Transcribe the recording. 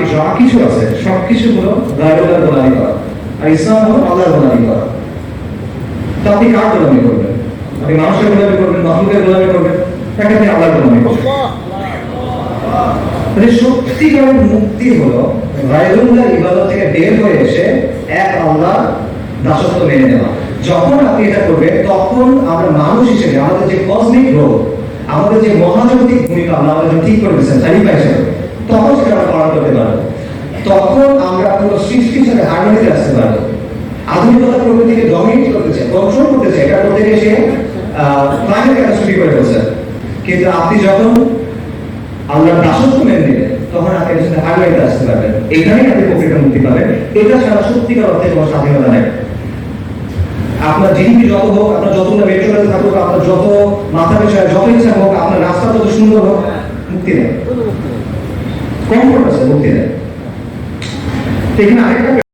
বাকি যা কিছু আছে হলো করা, আর ইসলাম হলো করা। কার আপনি মানুষের করবেন মাহমুদের করবেন, তাকে আপনি করবেন। মুক্তি গায়রুল্লাহ ইবাদত থেকে বের হয়ে এসে এক আল্লাহ দাসত্ব মেনে নেওয়া। যখন আপনি এটা করবেন, তখন আমরা মানুষ হিসেবে, আমাদের যে কসমিক রোল আমাদের যে মহাজাগতিক ভূমিকা, আমরা আমাদের ঠিক করে দিচ্ছেন খালিফা হিসেবে তখন সেটা আমরা পালন করতে পারব তখন সৃষ্টির সাথে হারমোনিতে আসতে পারব আধুনিকতা প্রকৃতিকে ডমিনেট করতেছে কন্ট্রোল করতেছে এটা করতে গিয়ে সে ক্লাইমেট ক্যাটাস্ট্রফি করে ফেলছে কিন্তু আপনি যখন আল্লাহর দাসত্ব নিলেন তখন আপনি এর সাথে হারমোনিতে আসতে পারবেন। এখানেই আপনি প্রকৃত মুক্তি পাবেন। এটা ছাড়া সত্যিকার অর্থে কোনো স্বাধীনতা নেই। আপনার জিডিপি যত হোক, আপনার যতগুলো মেট্রোলে থাকুক, আপনার যত মাথা পেছায় যত ইচ্ছা হোক, আপনার রাস্তা যত সুন্দর হোক, মুক্তি নেই। কমফোর্ট আছে, মুক্তি নেই। 北京哪来